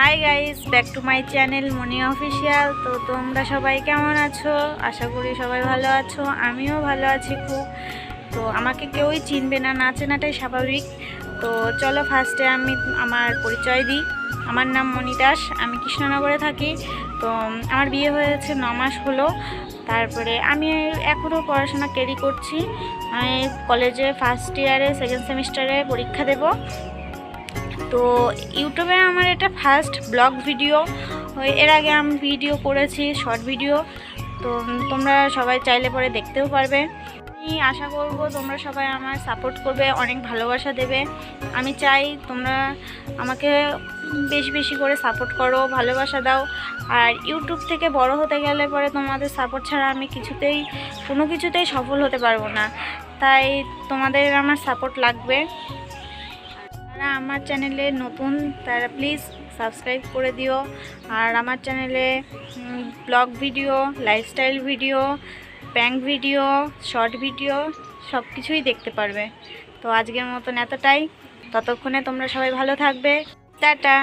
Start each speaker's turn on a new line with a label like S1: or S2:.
S1: Hi guys back to my channel Moni official তো তোমরা সবাই কেমন আছো? আশা করি সবাই ভালো আছো, আমিও ভালো আছি খুব। তো আমাকে কেউই চিনবে না না চেনাটাই স্বাভাবিক। তো চলো ফার্স্টে আমি আমার পরিচয় দিই। আমার নাম মনি দাস, আমি কৃষ্ণনগরে থাকি। তো আমার বিয়ে হয়েছে ন মাস হলো। তারপরে আমি এখনও পড়াশোনা ক্যারি করছি। আমি কলেজে ফার্স্ট ইয়ারে সেকেন্ড সেমিস্টারে পরীক্ষা দেবো। তো ইউটিউবে আমার এটা ফার্স্ট ব্লগ ভিডিও এর আগে আমি ভিডিও করেছি শর্ট ভিডিও তো তোমরা সবাই চাইলে পরে দেখতেও পারবে। আমি আশা করব তোমরা সবাই আমার সাপোর্ট করবে, অনেক ভালোবাসা দেবে। আমি চাই তোমরা আমাকে বেশি বেশি করে সাপোর্ট করো, ভালোবাসা দাও। আর ইউটিউব থেকে বড় হতে গেলে পরে তোমাদের সাপোর্ট ছাড়া আমি কিছুতেই, কোনো কিছুতেই সফল হতে পারব না। তাই তোমাদের আমার সাপোর্ট লাগবে। যারা আমার চ্যানেলে নতুন, তারা প্লিজ সাবস্ক্রাইব করে দিও। আর আমার চ্যানেলে blog video lifestyle video prank video short video সব কিছুই দেখতে পারবে। তো আজকের মতন এতটাই। ততক্ষণে তোমরা সবাই ভালো থাকবে। টাটা!